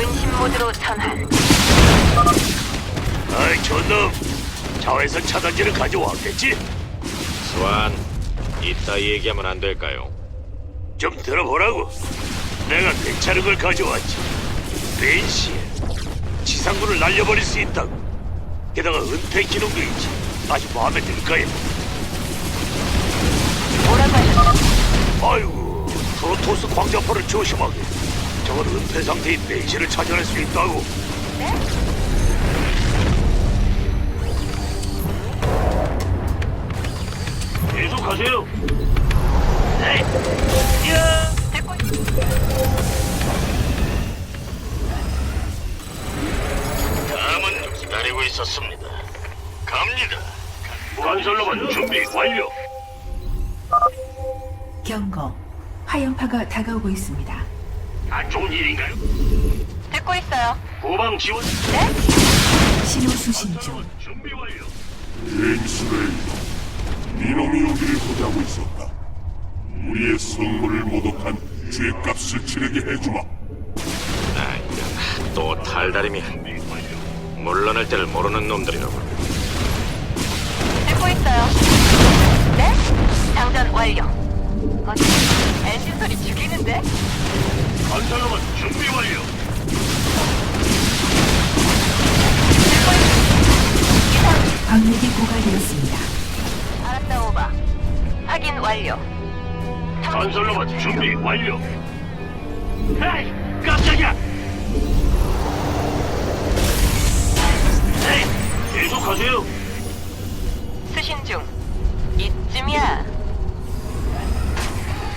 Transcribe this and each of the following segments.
은신 모드로 전환. 아이 저놈 자외선 차단제를 가져왔겠지? 스완, 이따 얘기하면 안 될까요? 좀 들어보라고 내가 괜찮은 걸 가져왔지 벤시에 지상군을 날려버릴 수 있다고 게다가 은폐 기능도 있지 아주 마음에 들 거야 뭐라고 하셨죠? 아이고 프로토스 광자포를 조심하게 저건 은폐 상태인 벤시를 찾아낼 수 있다고 네? 계속하세요 네. 야! 듣고 있... 다음은 기다리고 있었습니다. 갑니다. 건설로만 준비 완료. 경고. 화염파가 다가오고 있습니다. 안 좋은 일인가요? 듣고 있어요. 후방 지원. 네? 신호 수신 중. 준비 완료. 벤스레이 이놈이 우리를 보자고 있었다 우리의 성물을 모독한 죄값을 치르게 해주마 아, 이런 또 준비 완료. 물러날 때를 모르는 놈들이라고. 듣고 있어요. 네? 장전 완료. 어디? 엔진 소리 죽이는데? 건설로만 준비 완료. 듣고 있... 이상 광맥이 고갈되었습니다. 알았다 오바. 확인 완료. 건설로만 준비 완료. 에이, 깜짝이야. 에이, 계속하세요. 수신 중. 이쯤이야.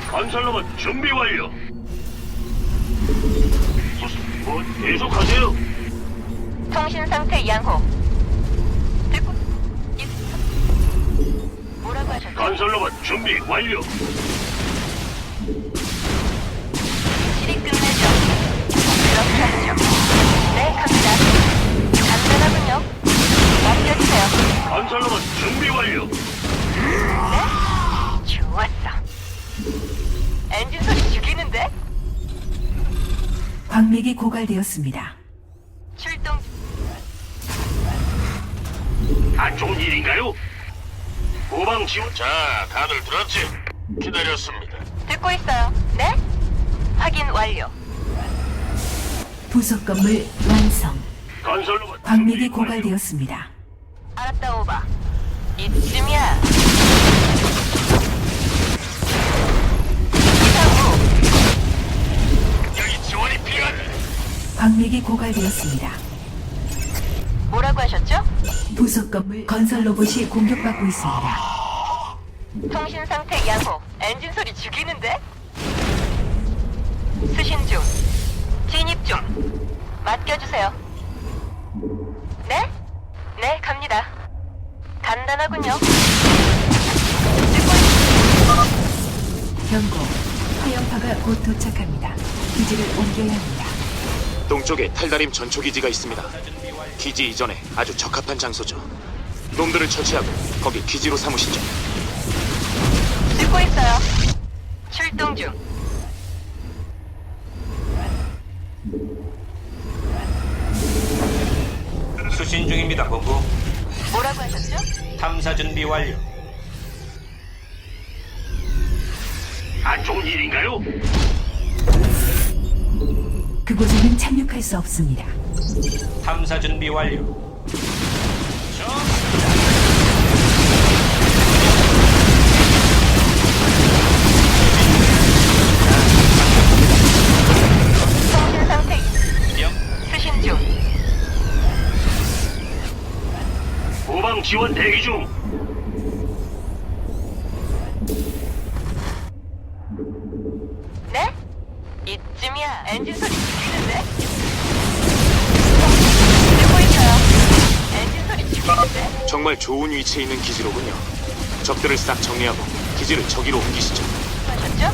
건설로만 준비 완료. 계속하세요. 통신 상태 양호. 듣고 있... 뭐라고 하셨죠? 건설로만 준비 완료. 실이 끝내죠. 그렇게 하죠. 고갈되었습니다. 출동 안 좋은 일인가요? 후방 지원. 자, 다들 들었지? 기다렸습니다. 듣고 있어요. 네? 확인 완료. 부속 건물 완성. 건설로만 광맥이. 고갈되었습니다. 알았다 오바. 이쯤이야. 광맥이 고갈되었습니다. 뭐라고 하셨죠? 부속 건물 건설 로봇이 공격받고 있습니다. 통신 상태 양호. 엔진 소리 죽이는데? 수신 중. 진입 중. 맡겨주세요. 네? 네, 갑니다. 간단하군요. 듣고 있... 경고. 화염파가 곧 도착합니다. 기지를 옮겨야 합니다. 동쪽에 탈다림 전초 기지가 있습니다. 기지 이전에 아주 적합한 장소죠. 놈들을 처치하고 거기 기지로 삼으시죠. 듣고 있어요. 출동 중. 수신 중입니다, 본부. 뭐라고 하셨죠? 탐사 준비 완료. 안 좋은 일인가요? 그곳 에는 착륙할 수 없습니다. 탐사 준비 완료. 통신 상태 영. 수신 중. 후방 지원 대기 중. 이쯤이야. 엔진 소리 죽이는데? 듣고 있어요. 엔진 소리 죽이는데? 정말 좋은 위치에 있는 기지로군요. 적들을 싹 정리하고 기지를 저기로 옮기시죠. 하셨죠?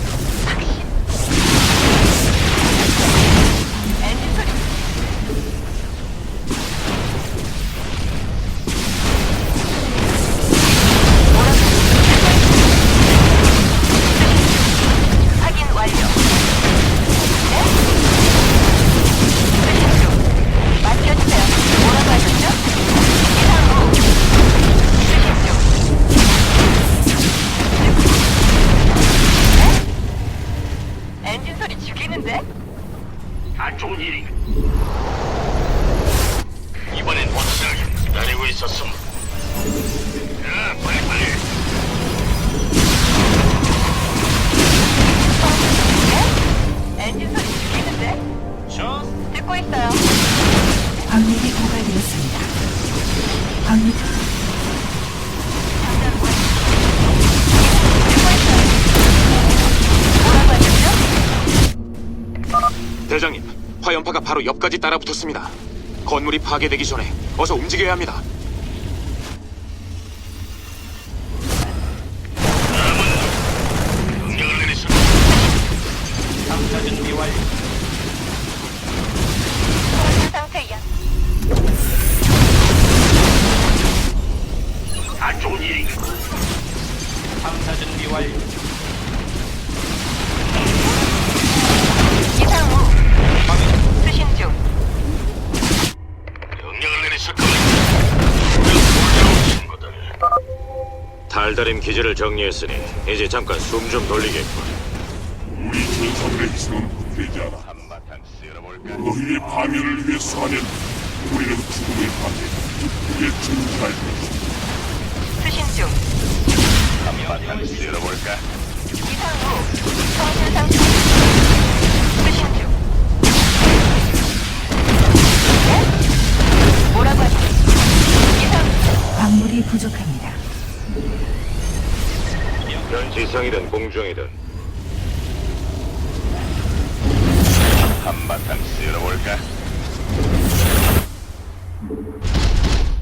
확신. 엔 화염파가 바로 옆까지 따라붙었습니다. 건물이 파괴되기 전에 어서 움직여야 합니다. 명령을 내리시. 탐사 준비 완료. 통신 상태야. 안 좋은 일인가? 탐사 준비 완료. 달달임 기지를 정리했으니 이제 잠깐 숨 좀 돌리겠군. 우리 희생은 헛되지 않아. 한바탕 쓸어볼까? 너희의 파멸을 위해 서하면 우리는 죽음의 파괴, 우리의 증사할 것이다. 수신 중. 한바탕 쓸어볼까? 이상 후 통신 상태. 지상이든 공중이든 한바탕 쓸어볼까?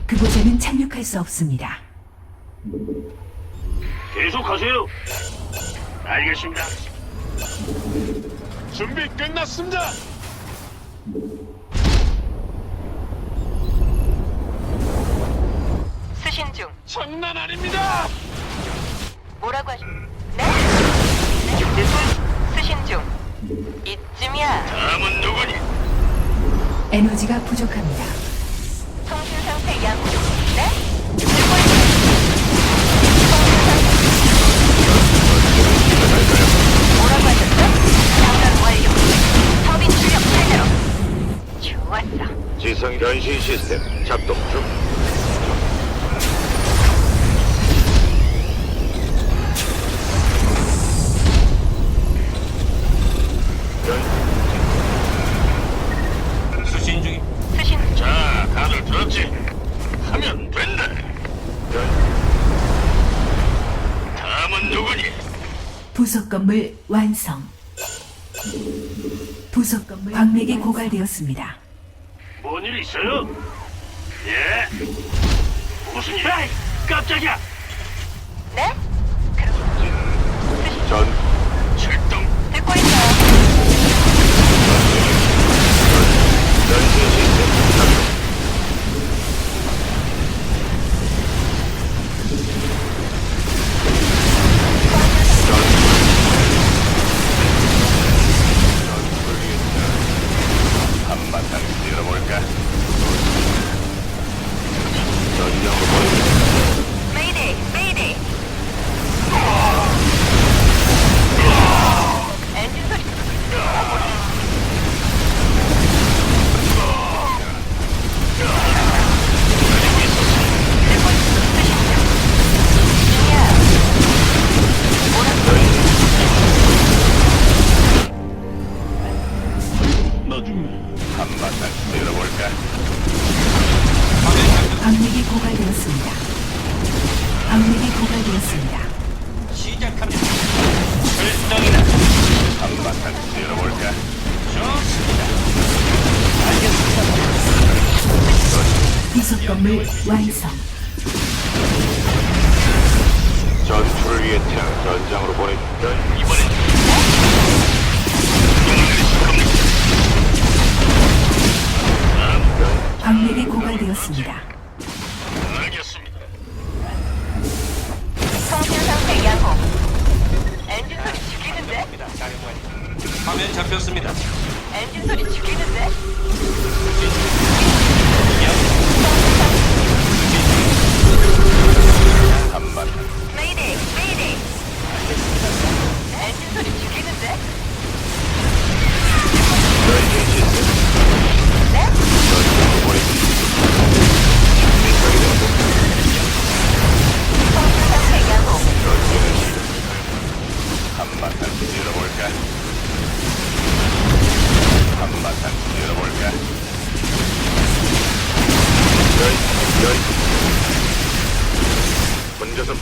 그곳에는 착륙할 수 없습니다. 계속하세요. 알겠습니다. 준비 끝났습니다. 수신 중. 장난 아닙니다. 뭐라고 하시? 네? 수 이쯤이야. 다음은 누구니? 에너지가 부족합니다. 통신 상태 양. 네? 듣고 있- 뭐라고 하셨죠? 장전 완료. 터빈 출력 제대로. 좋았어. 지상 변신 시스템 작동 중. 부속 건물 완성. 부속 건물 광맥이 고갈되었습니다. 뭔 일 있어요? 예? 무슨 일? 깜짝이야! 네? 그럼 전 건물 완성. 전투를 위해 태양 전장으로 보내주세요. 이번엔 광맥이 고갈되었습니다. 알겠습니다. 통신 상태 양호. 엔진 소리 죽이는데? 화면 잡혔습니다. 엔진 소리 죽이는데?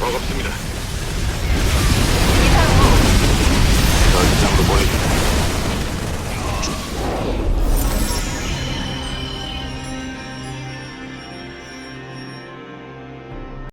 버겁습니다.